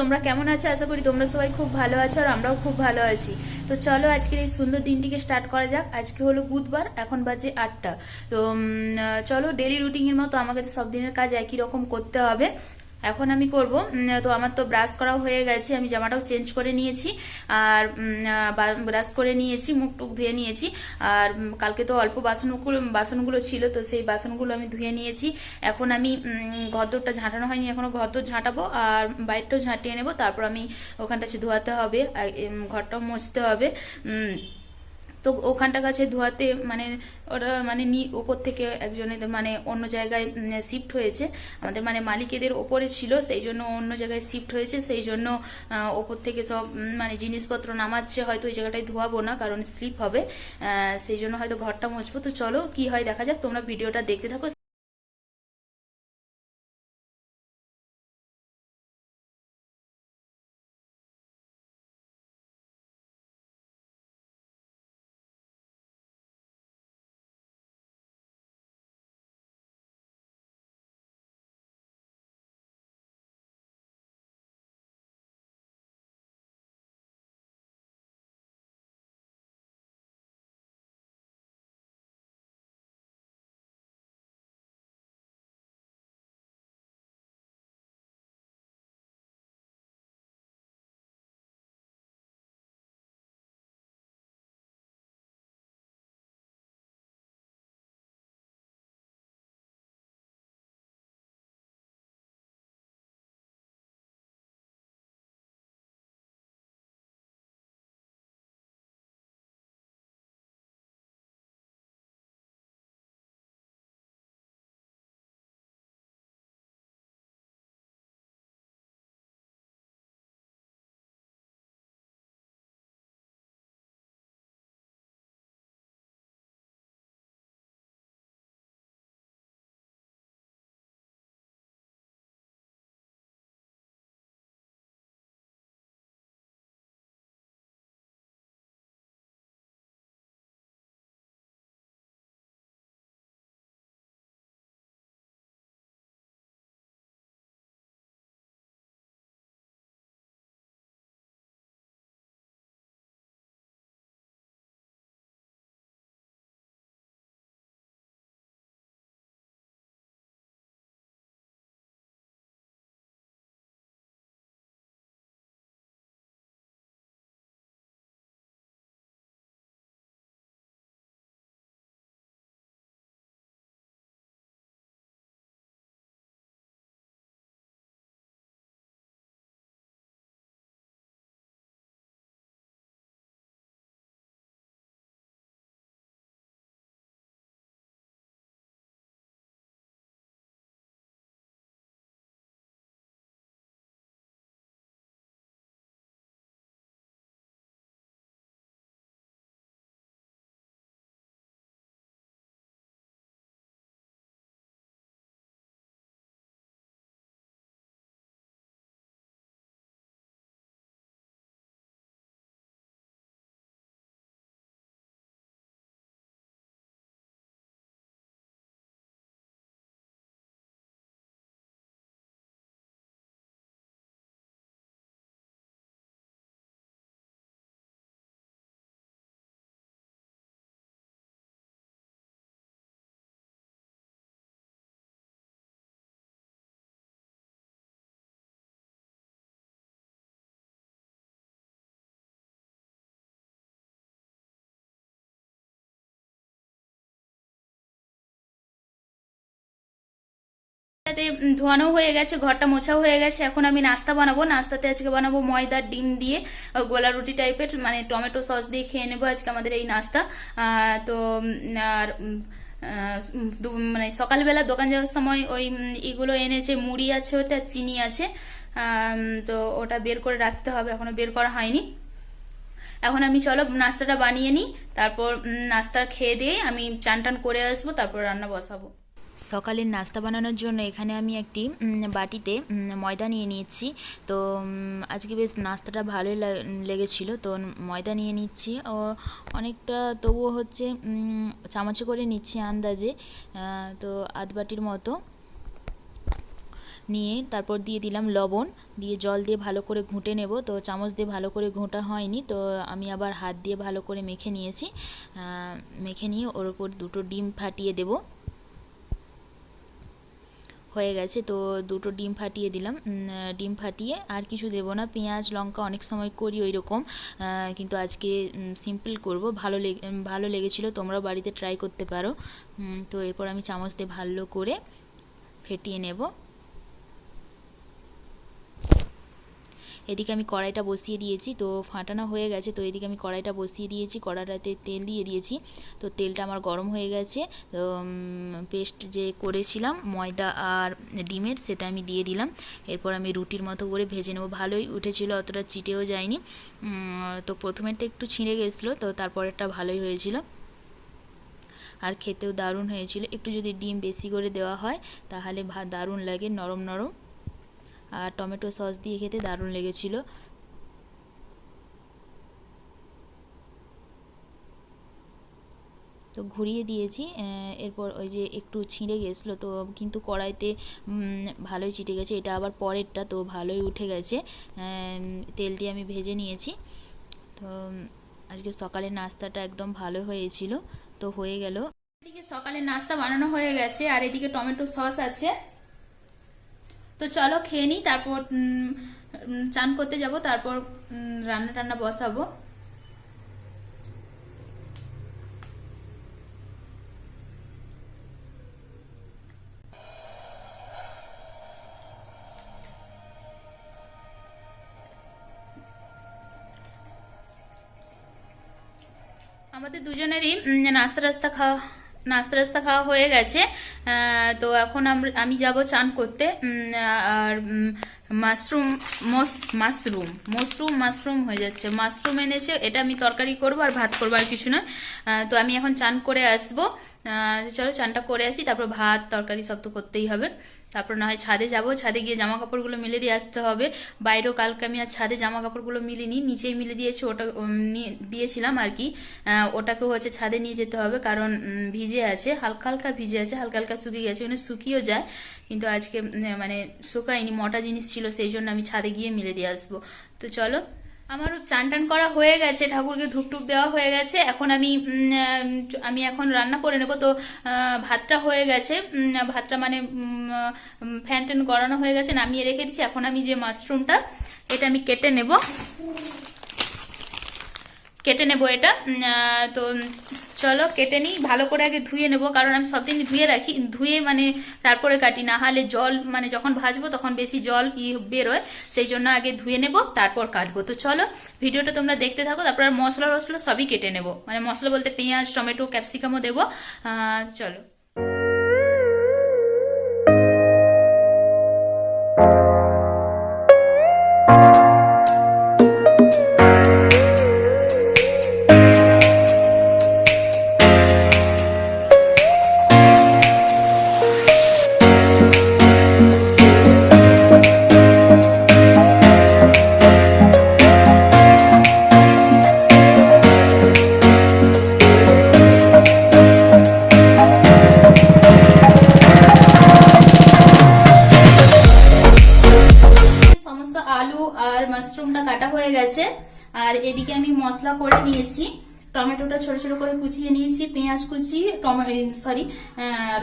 তোমরা কেমন আছো? আশা করি তোমরা সবাই খুব ভালো আছো আর আমরাও খুব ভালো আছি। তো চলো আজকের এই সুন্দর দিনটিকে স্টার্ট করা যাক। আজকে হলো বুধবার, এখন বাজে আটটা। তো চলো ডেলি রুটিনের মতো আমাকে তো সব দিনের কাজ একই রকম করতে হবে। এখন আমি করব। তো আমার তো ব্রাশ করা হয়ে গেছে, আমি জামাটাও চেঞ্জ করে নিয়েছি। আর ব্রাশ করে নিয়েছি, মুখ টুক ধুয়ে নিয়েছি। আর কালকে তো অল্প বাসনগুলো বাসনগুলো ছিল, তো সেই বাসনগুলো আমি ধুয়ে নিয়েছি। এখন আমি ঘরদোরটা ঝাঁটানো হয়নি, এখনও ঘরদোর ঝাঁটাবো। আর, বাইরটাও ঝাঁটিয়ে নেব, তারপর আমি ওখানটা ধোয়াতে হবে ঘরটাও মুছতে হবে। তো ওখানটা গাছে ধোয়াতে মানে ওরা মানে নি, ওপর থেকে একজনের মানে অন্য জায়গায় শিফট হয়েছে। আমাদের মানে মালিকেদের ওপরে ছিল, সেই জন্য অন্য জায়গায় শিফট হয়েছে। সেই জন্য ওপর থেকে সব মানে জিনিসপত্র নামাচ্ছে। হয়তো ওই জায়গাটায় ধোয়াবো না, কারণ স্লিপ হবে। সেই জন্য হয়তো ঘরটা মুছবো তো চলো, কি হয় দেখা যাক, তোমরা ভিডিওটা দেখতে থাকো। তাতে ধোয়ানো হয়ে গেছে, ঘরটা মোছাও হয়ে গেছে। এখন আমি নাস্তা বানাবো। নাস্তাতে আজকে বানাবো ময়দার ডিম দিয়ে গোলা রুটি টাইপের মানে টমেটো সস দিয়ে খেয়ে নেব আজকে আমাদের এই নাস্তা। তো আর মানে সকালবেলা দোকান যাওয়ার সময় ওই এগুলো এনেছে, মুড়ি আছে ওতে আর চিনি আছে। তো ওটা বের করে রাখতে হবে, এখনও বের করা হয়নি। এখন আমি, চলো, নাস্তাটা বানিয়ে নিই। তারপর নাস্তা খেয়ে দিয়ে আমি চান টান করে আসব, তারপর রান্না বসাবো। সকালের নাস্তা বানানোর জন্য এখানে আমি একটি বাটিতে ময়দা নিয়ে নিয়েছি। তো আজকে বেশ নাস্তাটা ভালোই লা- লেগেছিল। তো, ময়দা নিয়ে নিচ্ছি। ও, অনেকটা তবুও হচ্ছে চামচে করে নিচ্ছি আন্দাজে। তো, আধ বাটির মতো নিয়ে তারপর দিয়ে দিলাম লবণ। দিয়ে জল দিয়ে ভালো করে ঘুঁটে নেব। তো, চামচ দিয়ে ভালো করে ঘোঁটা হয়নি। তো, আমি আবার হাত দিয়ে ভালো করে মেখে নিয়েছি। মেখে নিয়ে ওর উপর দুটো ডিম ফাটিয়ে দেবো। হয়ে গেছে, তো দুটো ডিম ফাটিয়ে দিলাম। ডিম ফাটিয়ে আর কিছু দেবো না, পেঁয়াজ, লঙ্কা অনেক সময় করি ওই রকম কিন্তু আজকে সিম্পল করব, ভালো লেগে ভালো লেগেছিলো, তোমরাও বাড়িতে ট্রাই করতে পারো। তো এরপর আমি চামচ দিয়ে ভালো করে ফেটিয়ে নেব। এদিকে আমি কড়াইটা বসিয়ে দিয়েছি, তো ফাটানো হয়ে গেছে, তো এদিকে আমি কড়াইটা বসিয়ে দিয়েছি, কড়াইটাতে তেল দিয়ে দিয়েছি, তো তেলটা আমার গরম হয়ে গেছে, তো পেস্ট যে করেছিলাম, ময়দা আর ডিমের সেটা আমি দিয়ে দিলাম, এরপর আমি রুটির মতো করে ভেজে নেব, ভালোই উঠেছিল, অতটা চিটেও যায়নি তো প্রথমেরটা একটু ছিঁড়ে গেছিল, তো তারপরেরটা ভালোই হয়েছিল, আর খেতেও দারুণ হয়েছিল, একটু যদি ডিম বেশি করে দেওয়া হয়, তাহলে ভা, দারুণ লাগে, নরম নরম। আর টমেটো সস দিয়ে খেতে দারুণ লেগেছিল। তো ঘুরিয়ে দিয়েছি এরপর ওই যে একটু ছিঁড়ে গেছিল, তো কিন্তু কড়াইতে ভালোই চিটে গেছে। এটা আবার পরেরটা, তো ভালোই উঠে গেছে। তেল দিয়ে আমি ভেজে নিয়েছি। তো, আজকে সকালের নাস্তাটা একদম ভালো হয়েছিল। তো হয়ে গেল। এদিকে সকালের নাস্তা বানানো হয়ে গেছে, আর এদিকে টমেটো সস আছে। তো চলো খেয়ে নিই, তারপর চান করতে যাব, তারপর রান্না টান্না বসাবো। আমাদের দুজনেরই নাস্তা রাস্তা খাওয়া নাস্তা রাস্তা খাওয়া হয়ে গেছে। তো এখন আমি যাব চান করতে। আর মাশরুম মস মাশরুম। মশরুম মাশরুম হয়ে যাচ্ছে। মাশরুম এনেছে, এটা আমি তরকারি করব আর ভাত করব আর কিছু না। তো আমি এখন চান করে আসব। চলো চানটা করে আসি, তারপর ভাত, তরকারি সব তো করতেই হবে। তারপর না হয় ছাদে যাব, ছাদে গিয়ে জামা কাপড়গুলো মিলে দিয়ে আসতে হবে। বাইরেও কালকে আমি আর ছাদে জামা কাপড়গুলো মিলিনি, নিচেই মিলে দিয়েছি ওটা দিয়েছিলাম আর কি। ওটাকেও হচ্ছে ছাদে নিয়ে যেতে হবে কারণ ভিজে আছে, হালকা হালকা ভিজে আছে, হালকা হালকা শুকিয়ে গেছে মানে শুকিয়েও যায়। কিন্তু আজকে মানে শুকায়নি, মোটা জিনিস ছিল, সেই জন্য আমি ছাদে গিয়ে মিলে দিয়ে আসব। তো চলো আমার চান টান করা হয়ে গেছে, ঠাকুরকে টুপ দেওয়া হয়ে গেছে। এখন আমি আমি এখন রান্না করে নেব। তো ভাতটা হয়ে গেছে। ভাতটা মানে ফ্যান ট্যান গড়ানো হয়ে গেছে, নামিয়ে রেখে দিচ্ছি এখন আমি যে মাশরুমটা, এটা আমি কেটে নেব। কেটে নেব এটা। তো চলো কেটে নিই, ভালো করে আগে ধুয়ে নেব, কারণ আমি সব দিন ধুয়ে রাখি, ধুয়ে মানে তারপরে কাটি, না হলে জল মানে যখন ভাজবো তখন বেশি জল ই বেরোয়, সেই জন্য আগে ধুয়ে নেব, তারপর কাটবো। তো চলো ভিডিওটা তোমরা দেখতে থাকো, তারপর আর মশলা টশলা সবই কেটে নেব। মানে মশলা বলতে পেঁয়াজ, টমেটো, ক্যাপসিকামও দেবো। চলো। সমস্ত টমেটোটা ছোট ছোট করে কুচিয়ে নিয়েছি, পেঁয়াজ কুচি সরি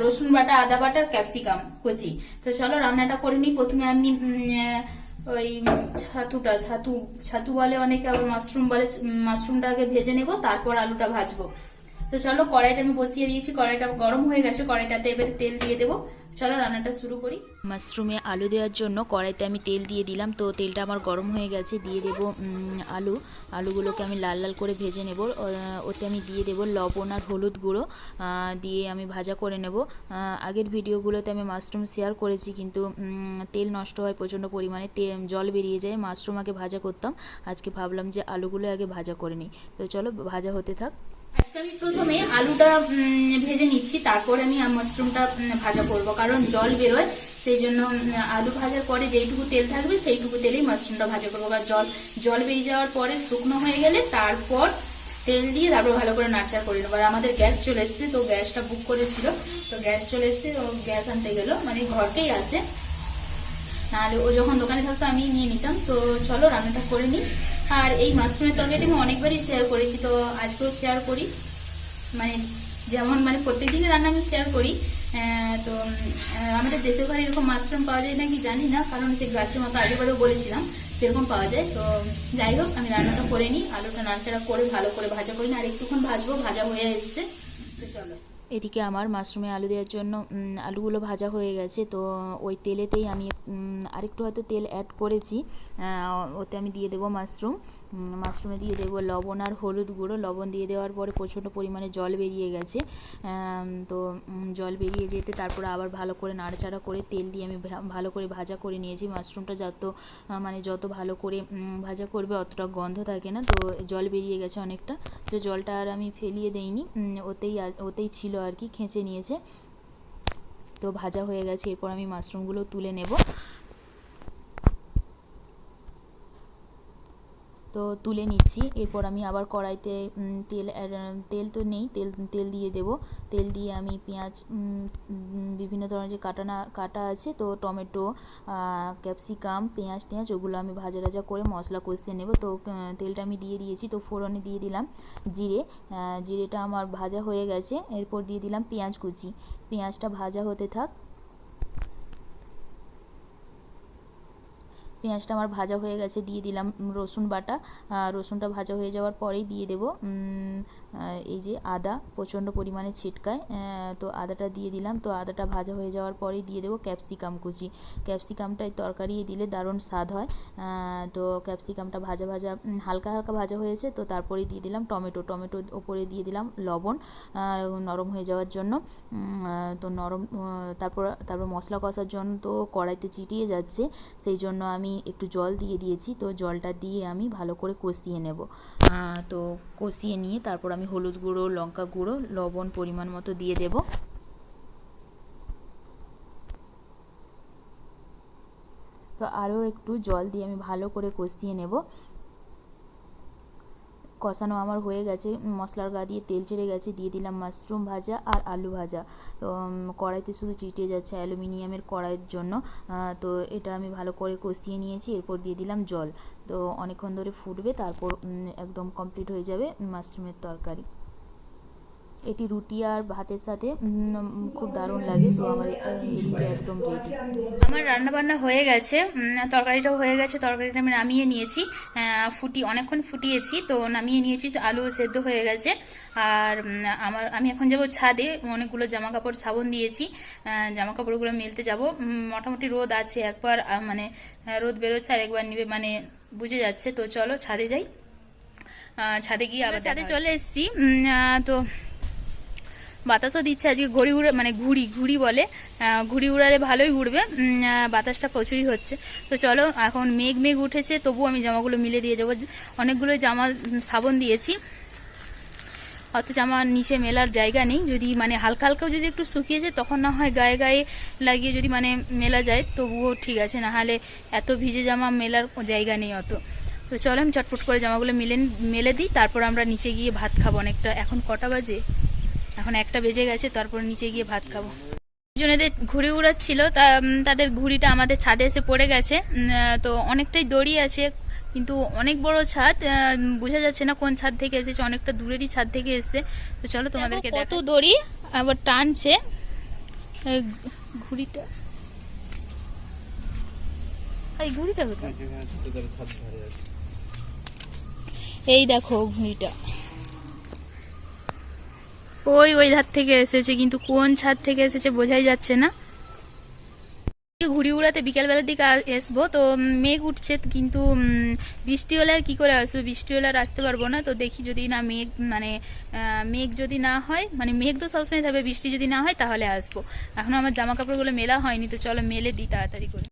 রসুন বাটা, আদা বাটা, ক্যাপসিকাম কুচি। তো চলো রান্নাটা করে নিই। প্রথমে আমি ওই ছাতুটা, ছাতু ছাতু বলে অনেকে আবার মাশরুম বলে মাশরুমটা আগে ভেজে নেব, তারপর আলুটা ভাজবো। তো চলো কড়াইটা আমি বসিয়ে দিয়েছি, কড়াইটা গরম হয়ে গেছে, কড়াইটাতে এবারে তেল দিয়ে দেবো। চলো রান্নাটা শুরু করি। মাশরুমে আলু দেওয়ার জন্য কড়াইতে আমি তেল দিয়ে দিলাম। তো তেলটা আমার গরম হয়ে গেছে, দিয়ে দেব আলু। আলুগুলোকে আমি লাল লাল করে ভেজে নেব। ওতে আমি দিয়ে দেব লবণ আর হলুদ গুঁড়ো। দিয়ে আমি ভাজা করে নেব। আগের ভিডিওগুলোতে আমি মাশরুম শেয়ার করেছি, কিন্তু তেল নষ্ট হয় প্রচণ্ড পরিমাণে জল বেরিয়ে যায়। মাশরুম আগে ভাজা করতাম। আজকে ভাবলাম যে আলুগুলো আগে ভাজা করে নিই। তো চলো, ভাজা হতে থাক। আজকে আমি প্রথমে আলুটা ভেজে নিচ্ছি, তারপরে আমি মাশরুমটা ভাজা করব, কারণ জল বেরোয়, সেই জন্য আলু ভাজার পরে যেইটুকু তেল থাকবে, সেইটুকু তেলেই মাশরুমটা ভাজা করব, কারণ জল জল বেরিয়ে যাওয়ার পরে শুকনো হয়ে গেলে তারপর তেল দিয়ে তারপর ভালো করে নাড়াচাড়া করে নেব। আর আমাদের গ্যাস চলে এসছে, তো গ্যাসটা বুক করেছিল, তো গ্যাস চলে এসছে ও গ্যাস আনতে গেল মানে ঘরকেই আসে নাহলে ও যখন দোকানে থাকতো আমি নিয়ে নিতাম। তো চলো, রান্নাটা করে নিই। আর এই মাশরুমের তরকারিটা আমি অনেকবারই শেয়ার করেছি, তো আজকেও শেয়ার করি। মানে যেমন মানে প্রত্যেকদিনই রান্না আমি শেয়ার করি। তো আমাদের দেশের ঘরে এরকম মাশরুম পাওয়া যায় নাকি জানি না, কারণ সেই গাছের মতো আগেবারও বলেছিলাম, সেরকম পাওয়া যায়। তো যাই হোক, আমি রান্নাটা করে নিই, আলুটা নাড়াচাড়া করে, ভালো করে ভাজা করে নিই। আর একটুক্ষণ ভাজবো, ভাজা হয়ে এসছে। তো চলো। এদিকে আমার মাশরুমে আলু দেওয়ার জন্য আলুগুলো ভাজা হয়ে গেছে। তো ওই তেলেতেই আমি আরেকটু হয়তো তেল অ্যাড করেছি। ওতে আমি দিয়ে দেবো মাশরুম। মাশরুমে দিয়ে দেবো লবণ আর হলুদ গুঁড়ো। লবণ দিয়ে দেওয়ার পরে প্রচণ্ড পরিমাণে জল বেরিয়ে গেছে। তো জল বেরিয়ে যেতে তারপরে আবার ভালো করে নাড়াচাড়া করে তেল দিয়ে আমি ভালো করে ভাজা করে নিয়েছি। মাশরুমটা যত মানে যত ভালো করে ভাজা করবে অতটা গন্ধ থাকে না। তো জল বেরিয়ে গেছে অনেকটা। তো জলটা আর আমি ফেলিয়ে দেইনি। ওতেই ওতেই ছিল আর কি খেঁচে নিয়েছে। তো ভাজা হয়ে গেছে এরপর আমি মাশরুমগুলো তুলে নেব। তো তুলে নিচ্ছি। এরপর আমি আবার কড়াইতে তেল তেল তো নেই, তেল তেল দিয়ে দেব। তেল দিয়ে আমি পেঁয়াজ বিভিন্ন ধরনের যে কাটা না কাটা আছে, তো টমেটো ক্যাপসিকাম, পেঁয়াজ, টেঁয়াজ, ওগুলো আমি ভাজা ভাজা করে মশলা কষিয়ে নেব। তো তেলটা আমি দিয়ে দিয়েছি, তো ফোড়নে দিয়ে দিলাম জিরে। জিরেটা আমার ভাজা হয়ে গেছে। এরপর দিয়ে দিলাম পেঁয়াজ কুচি। পেঁয়াজটা ভাজা হতে থাক। পেঁয়াজটা আমার ভাজা হয়ে গেছে, দিয়ে দিলাম রসুন বাটা। রসুনটা ভাজা হয়ে যাওয়ার পরেই দিয়ে দেবো। এই যে আদা প্রচণ্ড পরিমাণে ছিটকায় তো আদাটা দিয়ে দিলাম। তো আদাটা ভাজা হয়ে যাওয়ার পরে দিয়ে দেবো ক্যাপসিকাম কুচি। ক্যাপসিকামটা তরকারি দিলে দারুণ স্বাদ হয়। তো ক্যাপসিকামটা ভাজা ভাজা হালকা হালকা ভাজা হয়েছে, তো তারপরে দিয়ে দিলাম টমেটো। টমেটো ওপরে দিয়ে দিলাম লবণ নরম হয়ে যাওয়ার জন্য। তো নরম তারপর তারপর মশলা কষার জন্য তো কড়াইতে চিটিয়ে যাচ্ছে, সেই জন্য আমি একটু জল দিয়ে দিয়েছি। তো জলটা দিয়ে আমি ভালো করে কষিয়ে নেব। তো কষিয়ে নিয়ে তারপর আমি হলুদ গুঁড়ো, লঙ্কা গুঁড়ো, লবণ পরিমাণ মতো দিয়ে দেব। তো আরও একটু জল দিয়ে আমি ভালো করে কষিয়ে নেব। কষানো আমার হয়ে গেছে মশলার গা দিয়ে তেল ছেড়ে গেছে, দিয়ে দিলাম মাশরুম ভাজা আর আলু ভাজা। তো কড়াইতে শুধু চিটিয়ে যাচ্ছে অ্যালুমিনিয়ামের কড়াইয়ের জন্য। তো এটা আমি ভালো করে কষিয়ে নিয়েছি, এরপর দিয়ে দিলাম জল। তো, অনেকক্ষণ ধরে ফুটবে, তারপর একদম কমপ্লিট হয়ে যাবে মাশরুমের তরকারি। এটি রুটি আর ভাতের সাথে খুব দারুণ লাগে। তো আমার এটা এদিকে একদম রেডি আমার রান্না বান্না হয়ে গেছে তরকারিটাও হয়ে গেছে তরকারিটা আমি নামিয়ে নিয়েছি ফুটি অনেকক্ষণ ফুটিয়েছি তো নামিয়ে নিয়েছি আলু সেদ্ধ হয়ে গেছে। আর আমার আমি এখন যাব ছাদে অনেকগুলো জামা কাপড় সাবন দিয়েছি জামা কাপড়গুলো মেলতে যাব। মোটামুটি রোদ আছে একবার মানে রোদ বেরোচ্ছে আর একবার নিবে মানে বুঝে যাচ্ছে। তো চলো ছাদে যাই ছাদে গিয়ে আবার ছাদে চলে এসেছি তো বাতাসও দিচ্ছে আজকে ঘড়ি উড়ে মানে ঘুড়ি ঘুড়ি বলে। ঘুড়ি উড়ালে ভালোই উড়বে। বাতাসটা প্রচুরই হচ্ছে। তো চলো, এখন মেঘ মেঘ উঠেছে, তবু আমি জামাগুলো মিলে দিয়ে যাব। অনেকগুলো জামা সাবন দিয়েছি। অত জামা নিচে মেলার জায়গা নেই। যদি মানে হালকা হালকাও যদি একটু শুকিয়েছে, তখন না হয় গায়ে গায়ে লাগিয়ে যদি মানে মেলা যায়, তবুও ঠিক আছে। না হলে এত ভিজে জামা মেলার জায়গা নেই অত। তো চলো, আমি চটপট করে জামাগুলো মিলে, মেলে দিই। তারপর আমরা নিচে গিয়ে ভাত খাব অনেকটা। এখন কটা বাজে? এখন একটা বেজে গেছে তারপর নিচে গিয়ে ভাত খাব। জনেদের ঘুড়ি উড়াচ্ছিল তা তাদের ঘুড়িটা আমাদের ছাদে এসে পড়ে গেছে। তো অনেকটাই দড়ি আছে কিন্তু অনেক বড় ছাদ বোঝা যাচ্ছে না কোন ছাদ থেকে এসেছে অনেকটা দূরেরই ছাদ থেকে এসেছে। তো চলো তোমাদেরকে কত দড়ি আবার টানছে। ঘুড়িটা। এই ঘুড়িটা কোথায়? এই দেখো ঘুড়িটা। ওই ওই ধার থেকে এসেছে, কিন্তু কোন ছাদ থেকে এসেছে বোঝাই যাচ্ছে না। ঘুড়ি উড়াতে বিকেলবেলার দিকে আসব তো মেঘ উঠছে, কিন্তু বৃষ্টি হলে কি করে আসব? বৃষ্টি হলে আর আসতে পারব না, তো দেখি যদি না মেঘ মানে মেঘ যদি না হয় মানে মেঘ তো সবসময় থাকবে, বৃষ্টি যদি না হয় তাহলে আসব। এখনও আমার জামা কাপড়গুলো মেলা হয়নি, তো চলো মেলে দিই তাড়াতাড়ি করে।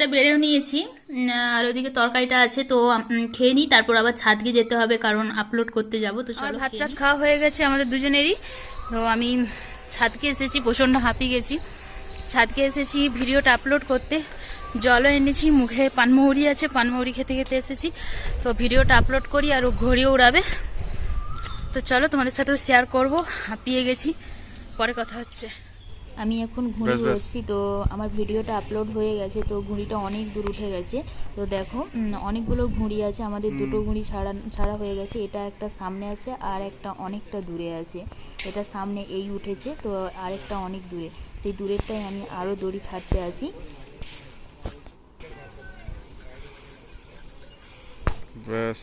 ভাতটা বেড়েও নিয়েছি। আর ওদিকে তরকারিটা আছে তো খেয়ে নিই। তারপর আবার ছাদকে যেতে হবে কারণ আপলোড করতে যাব তো চলো ভাত টাত খাওয়া হয়ে গেছে আমাদের দুজনেরই। তো আমি ছাদকে এসেছি প্রচণ্ড হাঁপিয়ে গেছি। ছাদকে এসেছি ভিডিওটা আপলোড করতে। জলও এনেছি মুখে পানমৌরি আছে পানমৌরি খেতে খেতে এসেছি। তো ভিডিওটা আপলোড করি আর ও ঘড়িও উড়াবে। তো চলো তোমাদের সাথেও শেয়ার করব হাঁপিয়ে গেছি। পরে কথা হচ্ছে। আমি এখন ঘুড়ি ব্যাস। তো আমার ভিডিওটা আপলোড হয়ে গেছে তো ঘুড়িটা অনেক দূর উঠে গেছে। তো দেখো অনেকগুলো ঘুড়ি আছে আমাদের দুটো ঘুড়ি ছাড়া ছাড়া হয়ে গেছে এটা একটা সামনে আছে আর একটা অনেকটা দূরে আছে। এটা সামনে এই উঠেছে তো আরেকটা অনেক দূরে। সেই দূরেরটাই আমি আরও দড়ি ছাড়তে আছি। ব্যাস।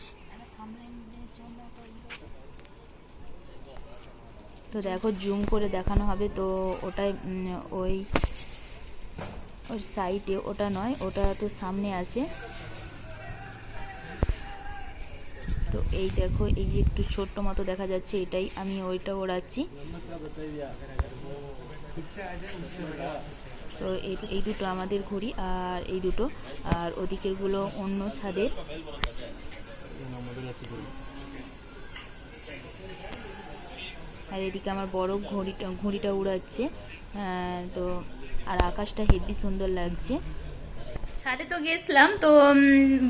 তো দেখো জুম করে দেখানো হবে, তো ওটাই ওই ওই সাইডে ওটা নয়, ওটা তো সামনে আছে। তো এই দেখো, এই যে একটু ছোট্ট মতো দেখা যাচ্ছে, এটাই আমি ওইটা ওড়াচ্ছি। তো এই দুটো আমাদের ঘড়ি আর এই দুটো, আর ওদিকেরগুলো অন্য ছাদের। আর এদিকে আমার বড় ঘড়িটা ঘড়িটা উড়াচ্ছে। তো আর আকাশটা হেভি সুন্দর লাগছে। ছাদে তো গেছিলাম, তো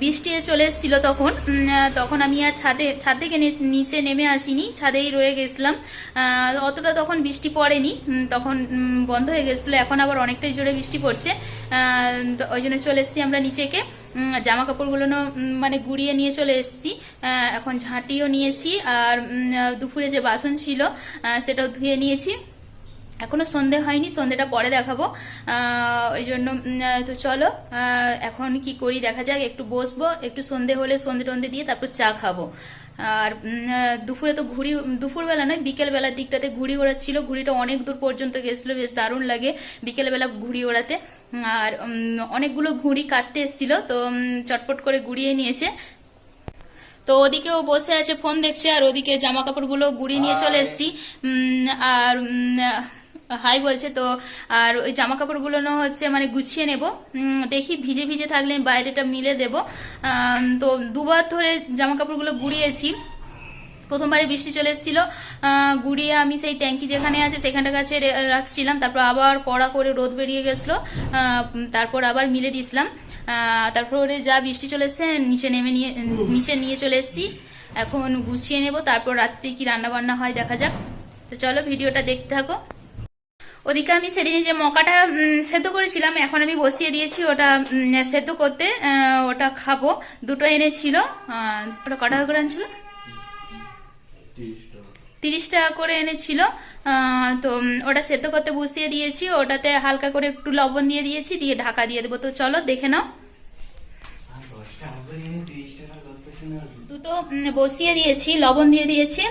বৃষ্টি চলে এসেছিল তখন। তখন আমি আর ছাদে, ছাদ থেকে নিচে নেমে আসিনি, ছাদেই রয়ে গেছিলাম। অতটা তখন বৃষ্টি পড়েনি তখন বন্ধ হয়ে গেছিল। এখন আবার অনেকটাই জোরে বৃষ্টি পড়ছে। ওই জন্য চলে এসেছি আমরা নিচেকে। জামা কাপড়গুলো মানে গুড়িয়ে নিয়ে চলে এসেছি। এখন ঝাঁটিও নিয়েছি আর দুপুরে যে বাসন ছিল সেটাও ধুয়ে নিয়েছি। এখনও সন্ধে হয়নি, সন্ধেটা পরে দেখাবো। ওই জন্য তো চলো এখন কি করি দেখা যাক, একটু বসবো, একটু সন্ধে হলে সন্ধে টন্ধে দিয়ে তারপর চা খাব। আর দুপুরে তো ঘুড়ি দুপুরবেলা নয় বিকেলবেলার দিকটাতে ঘুড়ি ওড়াচ্ছিল। ঘুড়িটা অনেক দূর পর্যন্ত গেছিল বেশ দারুণ লাগে বিকেলবেলা ঘুড়ি ওড়াতে। আর অনেকগুলো ঘুড়ি কাটতে এসেছিল তো চটপট করে গুড়িয়ে নিয়েছে। তো ওদিকেও বসে আছে ফোন দেখছে আর ওদিকে জামা কাপড়গুলো গুড়িয়ে নিয়ে চলে এসেছি। আর হাই বলছে তো, আর ওই জামা কাপড়গুলো হচ্ছে মানে গুছিয়ে নেব। দেখি ভিজে ভিজে থাকলে বাইরেটা মিলে দেব। তো দুবার ধরে জামা কাপড়গুলো গুড়িয়েছি। প্রথমবারে বৃষ্টি চলে এসেছিল গুড়িয়ে আমি সেই ট্যাঙ্কি যেখানে আছে সেখানটা কাছে রাখছিলাম। তারপর আবার কড়া করে রোদ বেরিয়ে গেছিল তারপর আবার মিলে দিয়েছিলাম। তারপরে যা বৃষ্টি চলে এসছে, নিচে নেমে নিয়ে, নিচে নিয়ে চলে এসেছি। এখন গুছিয়ে নেব, তারপর রাত্রে কি রান্না বান্না হয় দেখা যাক। তো চলো ভিডিওটা দেখতে থাকো। ওদিকে আমি সেদিনে যে মকাটা সেদ্ধ করেছিলাম, এখন আমি বসিয়ে দিয়েছি ওটা সেদ্ধ করতে ওটা খাব। দুটো এনেছিল ওটা কটা করে আনছিল? তিরিশ টাকা করে এনেছিল তো ওটা সেদ্ধ করতে বসিয়ে দিয়েছি, ওটাতে হালকা করে একটু লবণ দিয়ে দিয়েছি, দিয়ে ঢাকা দিয়ে দেবো। তো চলো, দেখে নাও। দুটো বসিয়ে দিয়েছি, লবণ দিয়ে দিয়েছি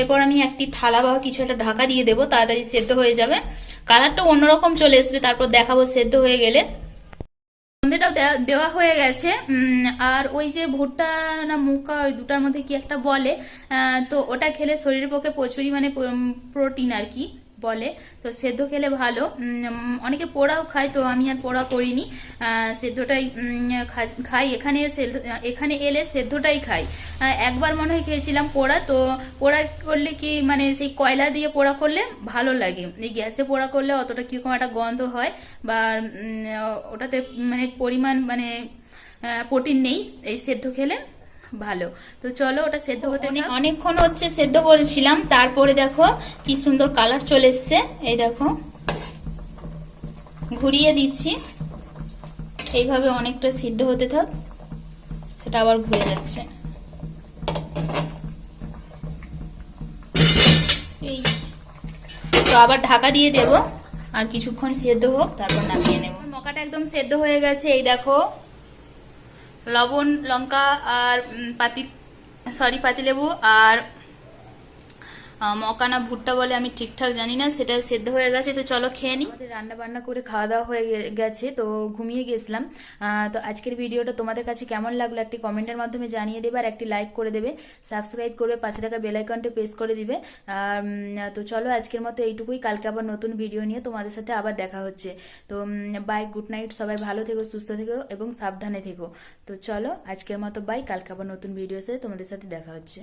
এরপর আমি একটি থালা বা কিছু একটা ঢাকা দিয়ে দেবো, তাড়াতাড়ি সেদ্ধ হয়ে যাবে। কালারটা অন্যরকম চলে আসবে তারপর দেখাবো সেদ্ধ হয়ে গেলে। সন্ধেটাও দেওয়া হয়ে গেছে আর ওই যে ভুট্টা না মুখা ওই দুটার মধ্যে কি একটা বলে তো ওটা খেলে শরীরের পক্ষে প্রচুরই মানে প্রোটিন আর কি। বলে। তো সেদ্ধ খেলে ভালো। অনেকে পোড়াও খায়, তো আমি আর পোড়া করিনি। সেদ্ধটাই খাই। এখানে এখানে এলে সেদ্ধটাই খাই। একবার মনে হয় খেয়েছিলাম পোড়া, তো পোড়া করলে কি মানে সেই কয়লা দিয়ে পোড়া করলে ভালো লাগে। এই গ্যাসে পোড়া করলে অতটা কীরকম একটা গন্ধ হয় বা ওটাতে মানে পরিমাণ মানে প্রোটিন নেই। এই সেদ্ধ খেলে ভালো। তো চলো ওটা সেদ্ধ হতে নেই অনেকক্ষণ হচ্ছে সেদ্ধ করেছিলাম তারপরে দেখো কি সুন্দর কালার চলে এসছে। এই দেখো। ঘুরিয়ে দিচ্ছি। এইভাবে অনেকটা সিদ্ধ হতে থাক। সেটা আবার ঘুরে যাচ্ছে। এই তো আবার ঢাকা দিয়ে দেব। আর কিছুক্ষণ সেদ্ধ হোক তারপর নামিয়ে নেব। মকাটা একদম সেদ্ধ হয়ে গেছে এই দেখো। লবণ লঙ্কা আর পাতি সরি পাতিলেবু আর আহ, মকানা ভুট্টা বলে আমি ঠিকঠাক জানি না সেটা সেদ্ধ হয়ে গেছে তো চলো খেয়ে নিই রান্না বান্না করে খাওয়া দাওয়া হয়ে গেছে তো ঘুমিয়ে গেছিলাম। তো আজকের ভিডিওটা তোমাদের কাছে কেমন লাগল একটি কমেন্টের মাধ্যমে জানিয়ে দেবে আর একটি লাইক করে দেবে সাবস্ক্রাইব করবে পাশে থাকা বেল আইকনটা প্রেস করে দিবে। তো চলো আজকের মতো এইটুকুই কালকে আবার নতুন ভিডিও নিয়ে তোমাদের সাথে আবার দেখা হচ্ছে। তো বাই গুড নাইট সবাই ভালো থেকো সুস্থ থেকো এবং সাবধানে থেকো। তো চলো আজকের মতো বাই কালকে আবার নতুন ভিডিও সাথে তোমাদের সাথে দেখা হচ্ছে।